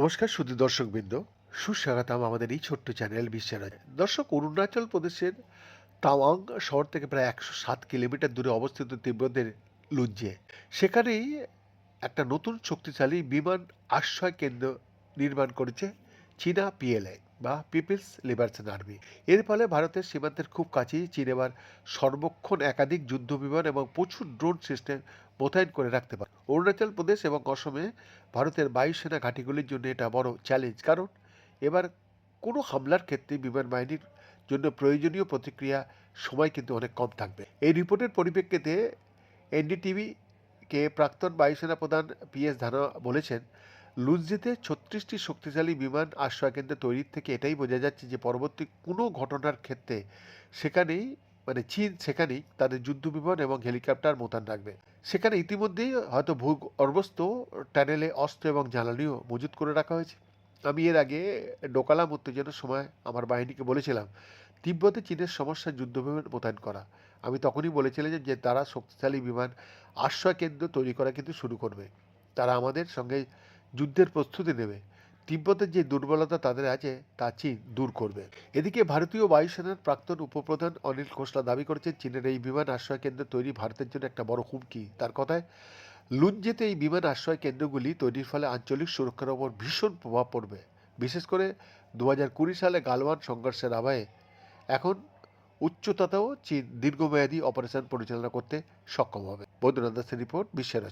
নমস্কার শুধু দর্শকবৃন্দ। সুস্বাগতম আমাদের এই ছোট্ট চ্যানেল বিশ্বের দর্শক, অরুণাচল প্রদেশের তাওয়াং শহর থেকে প্রায় একশো সাত কিলোমিটার দূরে অবস্থিত তিব্বতের লুজ্জে। সেখানেই একটা নতুন শক্তিশালী বিমান আশ্রয় কেন্দ্র নির্মাণ করেছে চীনা পিএলএ বা পিপলস লিবারেশন আর্মি। এর ফলে ভারতের সীমান্তের খুব কাছেই চীন এবার সর্বক্ষণ একাধিক যুদ্ধ বিমান এবং প্রচুর ড্রোন সিস্টেম মোতায়েন করে রাখতে পারে। অরুণাচল প্রদেশ এবং অসমে ভারতের বায়ুসেনা ঘাঁটিগুলির জন্য এটা বড় চ্যালেঞ্জ কারণ এবার কোনো হামলার ক্ষেত্রে বিমান বাহিনীর জন্য প্রয়োজনীয় প্রতিক্রিয়া সময় কিন্তু অনেক কম থাকবে। এই রিপোর্টের পরিপ্রেক্ষিতে এনডিটিভিকে প্রাক্তন বায়ুসেনা প্রধান পি এস ধানা বলেছেন লুজজিতে ছত্রিশটি শক্তিশালী বিমান আশ্রয়কেন্দ্র তৈরির থেকে এটাই বোঝা যাচ্ছে যে পরবর্তী কোনো ঘটনার ক্ষেত্রে সেখানেই মানে চীন সেখানেই তাদের যুদ্ধ বিমান এবং হেলিকপ্টার মোতায়েন রাখবে। সেখানে ইতিমধ্যেই হয়তো ভূ অর্বস্ত টানেলে অস্ত্র এবং জ্বালানিও মজুত করে রাখা হয়েছে। আমি এর আগে ডোকালাম উত্তেজনার সময় আমার বাহিনীকে বলেছিলাম, তিব্বতে চীনের সমস্যা যুদ্ধ বিমান মোতায়েন করা। আমি তখনই বলেছিলাম যে- যে তারা শক্তিশালী বিমান আশ্রয় কেন্দ্র তৈরি করা কিন্তু শুরু করবে। তারা আমাদের সঙ্গে যুদ্ধের প্রস্তুতি নেবে। তিব্বতের যে দুর্বলতা তাদের আছে, তা চীন দূর করবে। এদিকে ভারতীয় বায়ুসেনার প্রাক্তন উপপ্রধান অনিল খোসলা দাবি করেছেন, চীনের এই বিমান আশ্রয় কেন্দ্র তৈরি ভারতের জন্য একটা বড় হুমকি। তার কথায় লুঞ্জেতে এই বিমান আশ্রয় কেন্দ্রগুলি তৈরির ফলে আঞ্চলিক সুরক্ষার ওপর ভীষণ প্রভাব পড়বে। বিশেষ করে দু কুড়ি সালে গালওয়ান সংঘর্ষের আবায়ে এখন উচ্চতাতেও চীন দীর্ঘমেয়াদী অপারেশন পরিচালনা করতে সক্ষম হবে। বৈদ্যনাথ দাসের রিপোর্ট, বিশ্বের